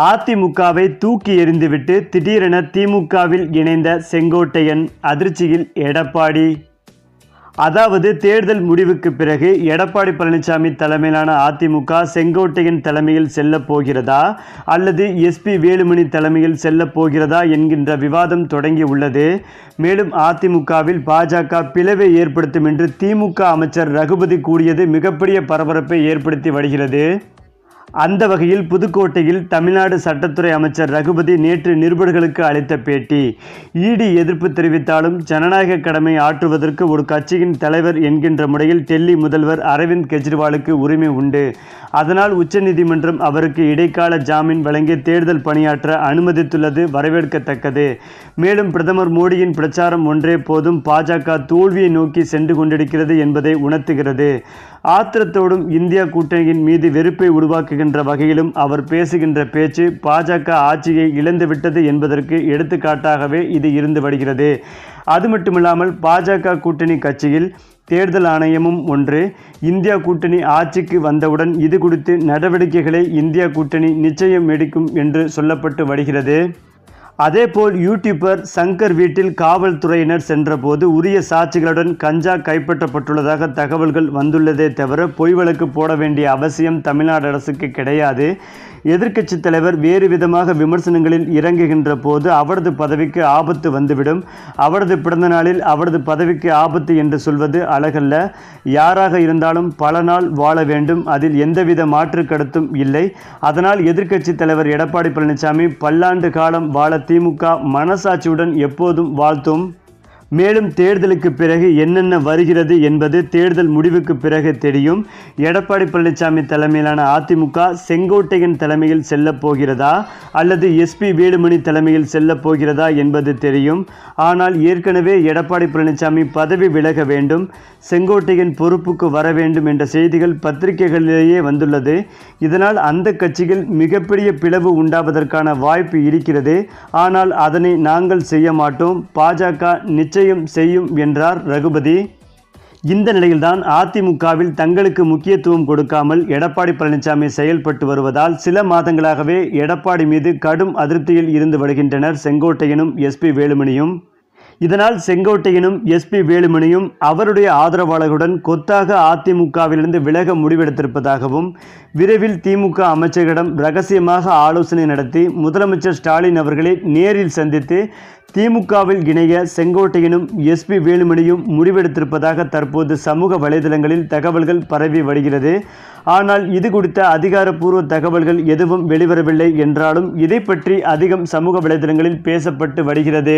அதிமுகவை தூக்கி எறிந்துவிட்டு திடீரென திமுகவில் இணைந்த செங்கோட்டையன் அதிர்ச்சியில் எடப்பாடி. அதாவது தேர்தல் முடிவுக்கு பிறகு எடப்பாடி பழனிசாமி தலைமையிலான அதிமுக செங்கோட்டையன் தலைமையில் செல்ல போகிறதா? அல்லது எஸ்பி வேலுமணி தலைமையில் செல்ல போகிறதா என்கின்ற விவாதம் தொடங்கி உள்ளது. மேலும் அதிமுகவில் பாஜக பிளவை ஏற்படுத்தும் என்று திமுக அமைச்சர் ரகுபதி கூறியது மிகப்பெரிய பரபரப்பை ஏற்படுத்தி வருகிறது. அந்த வகையில் புதுக்கோட்டையில் தமிழ்நாடு சட்டத்துறை அமைச்சர் ரகுபதி நேற்று நிருபர்களுக்கு அளித்த பேட்டி. ஈடி எதிர்ப்பு தெரிவித்தாலும் ஜனநாயக கடமை ஆற்றுவதற்கு ஒரு கட்சியின் தலைவர் என்கின்ற முறையில் டெல்லி முதல்வர் அரவிந்த் கெஜ்ரிவாலுக்கு உரிமை உண்டு. அதனால் உச்சநீதிமன்றம் அவருக்கு இடைக்கால ஜாமீன் வழங்கி தேர்தல் பணியாற்ற அனுமதித்துள்ளது வரவேற்கத்தக்கது. மேலும் பிரதமர் மோடியின் பிரச்சாரம் ஒன்றே போதும் பாஜக தோல்வியை நோக்கி சென்று கொண்டிருக்கிறது என்பதை உணர்த்துகிறது. ஆத்திரத்தோடும் இந்தியா கூட்டணியின் மீது வெறுப்பை உருவாக்குகின்ற வகையிலும் அவர் பேசுகின்ற பேச்சு பாஜக ஆட்சியை இழந்துவிட்டது என்பதற்கு எடுத்துக்காட்டாகவே இது இருந்து வருகிறது. அது மட்டுமில்லாமல் பாஜக கூட்டணி கட்சியில் தேர்தல் ஆணையமும் ஒன்று. இந்தியா கூட்டணி ஆட்சிக்கு வந்தவுடன் இது குறித்து நடவடிக்கைகளை இந்தியா கூட்டணி நிச்சயம் எடுக்கும் என்று சொல்லப்பட்டு வருகிறது. அதேபோல் யூடியூபர் சங்கர் வீட்டில் காவல்துறையினர் சென்றபோது உரிய சாட்சிகளுடன் கஞ்சா கைப்பற்றப்பட்டுள்ளதாக தகவல்கள் வந்துள்ளதே தவிர பொய் வழக்கு போட வேண்டிய அவசியம் தமிழ்நாடு அரசுக்கு கிடையாது. எதிர்க்கட்சி தலைவர் வேறு விதமாக விமர்சனங்களில் இறங்குகின்ற போது அவரது பதவிக்கு ஆபத்து வந்துவிடும். அவரது பிறந்த நாளில் அவரது பதவிக்கு ஆபத்து என்று சொல்வது அழகல்ல. யாராக இருந்தாலும் பல நாள் வாழ வேண்டும். அதில் எந்தவித மாற்று கருத்தும் இல்லை. அதனால் எதிர்க்கட்சி தலைவர் எடப்பாடி பழனிசாமி பல்லாண்டு காலம் வாழ திமுக மனசாட்சியுடன் எப்போதும் வாழ்த்தும். மேலும் தேர்தலுக்கு பிறகு என்னென்ன வருகிறது என்பது தேர்தல் முடிவுக்கு பிறகு தெரியும். எடப்பாடி பழனிசாமி தலைமையிலான அதிமுக செங்கோட்டையன் தலைமையில் செல்லப்போகிறதா அல்லது எஸ்பி வேலுமணி தலைமையில் செல்லப்போகிறதா என்பது தெரியும். ஆனால் ஏற்கனவே எடப்பாடி பழனிசாமி பதவி விலக வேண்டும். செங்கோட்டையன் பொறுப்புக்கு வர வேண்டும் என்ற செய்திகள் பத்திரிகைகளிலேயே வந்துள்ளது. இதனால் அந்த கட்சிகள் மிகப்பெரிய பிளவு உண்டாவதற்கான வாய்ப்பு இருக்கிறது. ஆனால் அதனை நாங்கள் செய்ய மாட்டோம். பாஜக நிச்சயம் செய்யும் என்றார் ரகுபதி. இந்த நிலையில்தான் அதிமுகவில் தங்களுக்கு முக்கியத்துவம் கொடுக்காமல் எடப்பாடி பழனிசாமி செயல்பட்டு வருவதால் சில மாதங்களாகவே எடப்பாடி மீது கடும் அதிருப்தியில் இருந்து வருகின்றனர் செங்கோட்டையனும் எஸ்பி வேலுமணியும். இதனால் செங்கோட்டையனும் எஸ்பி வேலுமணியும் அவருடைய ஆதரவாளர்களுடன் கொத்தாக அதிமுகவிலிருந்து விலக முடிவெடுத்திருப்பதாகவும் விரைவில் திமுக அமைச்சர்களிடம் ரகசியமாக ஆலோசனை நடத்தி முதலமைச்சர் ஸ்டாலின் அவர்களை நேரில் சந்தித்து திமுகவில் இணைய செங்கோட்டையனும் எஸ்பி வேலுமணியும் முடிவெடுத்திருப்பதாக தற்போது சமூக வலைதளங்களில் தகவல்கள் பரவி வருகிறது. ஆனால் இது குறித்த அதிகாரப்பூர்வ தகவல்கள் எதுவும் வெளிவரவில்லை என்றாலும் இதை பற்றி அதிகம் சமூக வலைதளங்களில் பேசப்பட்டு வருகிறது.